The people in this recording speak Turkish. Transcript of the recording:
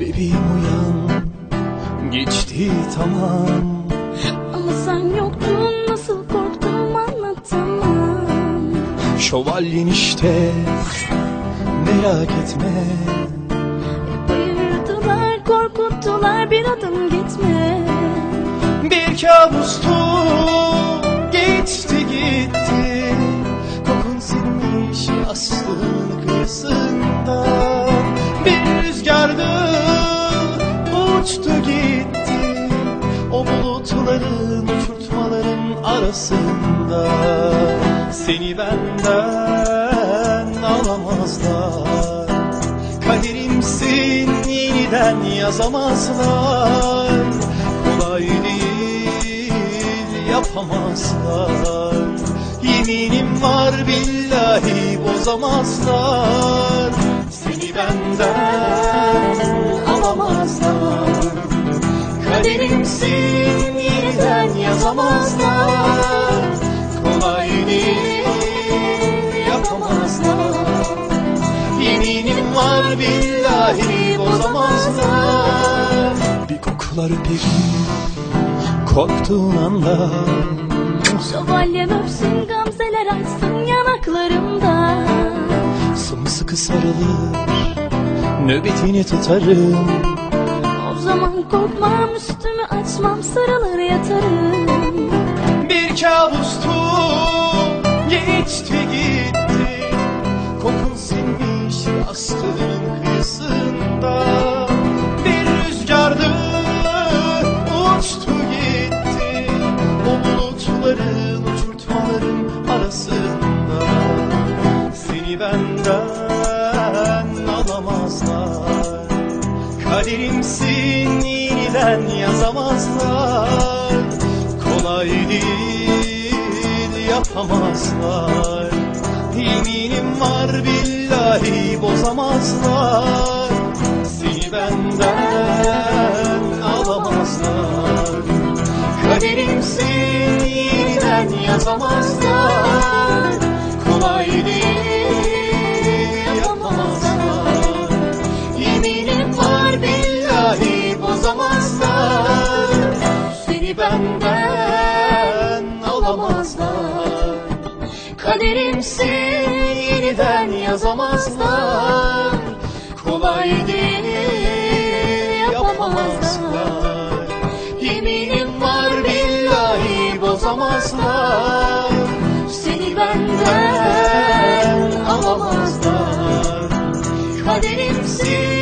Bebeğim uyan. Geçti tamam. Ama sen yoktun nasıl korktum anlatamam. Şövalyen işte. Merak etme. Bayırdılar korkuttular bir adım gitme kabustu. Geçti gitti. Kokun sinmiş yastığın kıyısında. Bir rüzgardı Uçtu gitti. O bulutların uçurtmaların arasında. Seni benden alamazlar. Kaderimsin yeniden yazamazlar. Kolay değil yapamazlar. Yeminim var billahi bozamazlar. Seni benden alamazlar. Kaderimsin yeniden yazamazlar. Kolay değil yapamazlar. Yeminim var billahi bozamazlar. Bir kokular öperim korktuğun anda Şövalyem öpsün gamzeler açsın yanaklarımda. Sımsıkı sarılır nöbetini tutarım. O zaman korkmam üstümü açmam sarılır yatarım. Bir kabustu geçti gitti benden alamazlar. Kaderimsin yeniden yazamazlar. Kolay değil yapamazlar. Yeminim var billahi bozamazlar. Seni benden alamazlar. Kaderimsin yeniden yazamazlar benden alamazlar Kaderimsin yeniden yazamazlar. Kolay değil yapamazlar. Yeminim var billahi bozamazlar. Seni benden alamazlar. Kaderimsin